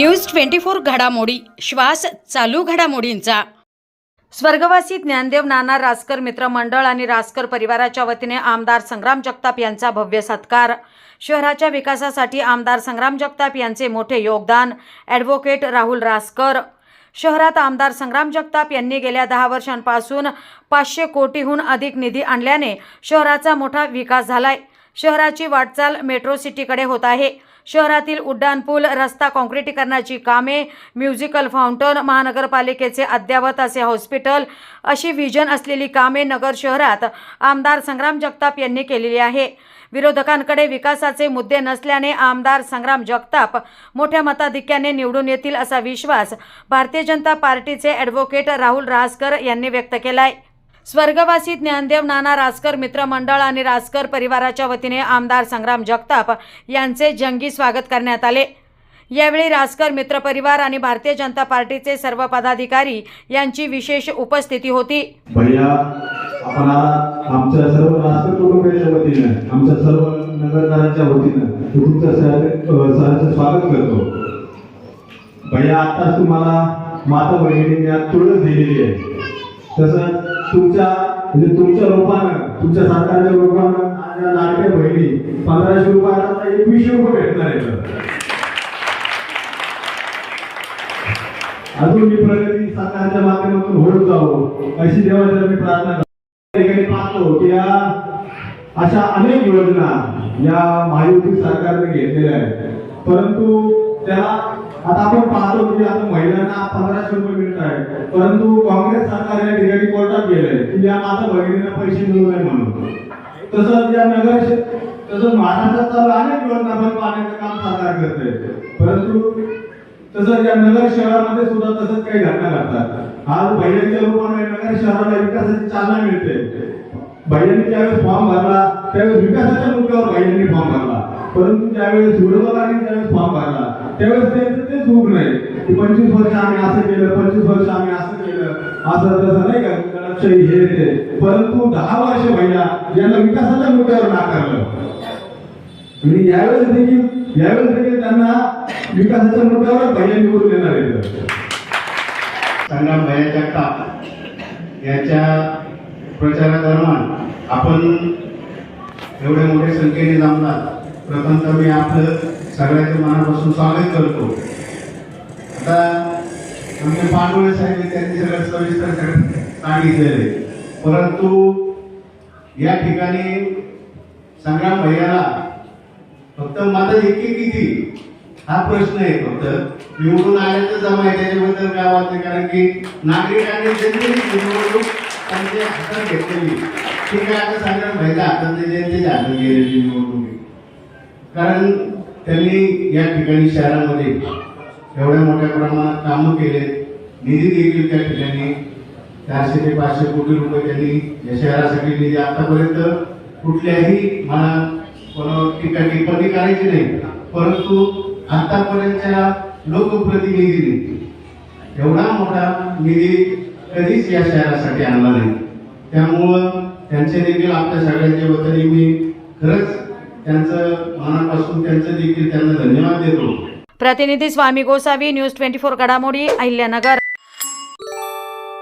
News twenty four घडामोडी. श्वास चालू घडामोडींचा. स्वर्गवासी ज्ञानदेव नाना रासकर मित्र मंडळ आणि रासकर परिवाराच्या वतीने आमदार संग्राम जगताप यांचा भव्य सत्कार. शहराच्या विकासासाठी आमदार संग्राम जगताप यांचे मोठे योगदान. ॲडव्होकेट राहुल रासकर. शहरात आमदार संग्राम जगताप यांनी गेल्या दहा वर्षांपासून पाचशे कोटीहून अधिक निधी आणल्याने शहराचा मोठा विकास झालाय. शहराची वाटचाल मेट्रो सिटीकडे होत आहे. शहरातील उड्डाणपूल रस्ता काँक्रिटीकरणाची कामे म्युझिकल फाउंटन महानगरपालिकेचे अद्ययावत असे हॉस्पिटल अशी व्हिजन असलेली कामे नगर शहरात आमदार संग्राम जगताप यांनी केलेली आहे. विरोधकांकडे विकासाचे मुद्दे नसल्याने आमदार संग्राम जगताप मोठ्या मताधिक्याने निवडून येतील असा विश्वास भारतीय जनता पार्टीचे ॲडव्होकेट राहुल रासकर यांनी व्यक्त केला आहे स्वर्गवासी ज्ञानदेव नाना रासकर मित्र मंडळ आणि रासकर परिवाराच्या वतीने आमदार संग्राम जगताप यांचे जंगी स्वागत करण्यात आले. यावेळी रासकर मित्रपरिवार आणि भारतीय जनता पार्टीचे सर्व पदाधिकारी यांची विशेष उपस्थिती होती. भैया आमच्या सर्व वतीनं आमच्या सर्व नगरदारांच्या वतीनं तुमचं स्वागत करतो. भैया आताच तुम्हाला माता बहिणीने तुळस दिलेली आहे. तुमच्या म्हणजे तुमच्या रूपानं तुमच्या सरकारच्या रूपानं आज या लाडक्या बहिणी पंधराशे रुपयाला एकवीसशे रुपये भेटणार आहे अजून मी प्रगती सरकारच्या माध्यमातून होत जावं अशी देवाच्या मी प्रार्थना ठिकाणी पाहतो की या अशा अनेक योजना या महायुती सरकारने घेतलेल्या आहेत. परंतु त्याला आता आपण पाहतो की आता महिलांना पंधराशे रुपये मिळत आहे. परंतु काँग्रेस सरकार या ठिकाणी कोर्टात गेलंय. की या माझ्या भगिनींना पैसे मिळू नये म्हणून. तसंच या नगर तसंच महाराष्ट्रात चालू अनेक योजना पण पाहण्याचं काम सरकार करते परंतु तसंच या नगर शहरामध्ये सुद्धा तसंच काही घटना घडतात. आज बहिणीच्या रूपाने नगर शहराला विकासाची चालना मिळते. बहिणी ज्यावेळेस फॉर्म भरला त्यावेळेस विकासाच्या मुद्द्यावर बहिणींनी फॉर्म भरला. परंतु ज्यावेळेस विरोधकांनी त्यावेळेस फॉर्म भरला त्यावेळेस त्यांचं तेच चूक नाही. की पंचवीस वर्ष आम्ही असं केलं पंचवीस वर्ष आम्ही असं केलं असं तसं नाही का? लक्ष हे ते. परंतु दहा वर्ष भैया यांना विकासाच्या मुद्द्यावर नाकारलं. आणि यावेळेस देखील यावेळेस देखील त्यांना विकासाच्या मुद्द्यावर भैया निवडून देणार आहे संग्राम भैया जगताप यांच्या प्रचारादरम्यान आपण एवढ्या मोठ्या संख्येने जमणार प्रथमतः मी आपलं सगळ्याचं मनापासून स्वागत करतो. आता आमचे पांडुळे साहेब त्यांनी सगळं सविस्तर सांगितलेले परंतु या ठिकाणी संग्राम भैयाला फक्त मत इतकी किती? हा प्रश्न आहे फक्त. निवडून आल्याचं जमा आहे त्याच्याबद्दल काय वाटतं? कारण की नागरिकांनी जनतेने निवडणूक त्यांच्या हातात घेतलेली. ठीक आहे आता संग्राम भैया हातात नाही, जनतेच्या हातात गेलेली निवडणूक कारण त्यांनी या ठिकाणी शहरामध्ये एवढ्या मोठ्या प्रमाणात कामं केले. निधी देखील त्या ठिकाणी चारशे ते पाचशे कोटी रुपये त्यांनी या शहरासाठी निधी आतापर्यंत कुठल्याही मला टीका टिप्पणी करायची नाही. परंतु आतापर्यंतच्या लोकप्रतिनिधीने एवढा मोठा निधी कधीच या शहरासाठी आणला नाही. त्यामुळं त्यांचे देखील आपल्या सगळ्यांच्या वतीने मी खरंच त्यांचं मनापासून त्यांचं देखील त्यांना धन्यवाद देतो. प्रतिनिधी Swami Gosavi news twenty four घडामोडी अहिल्यानगर.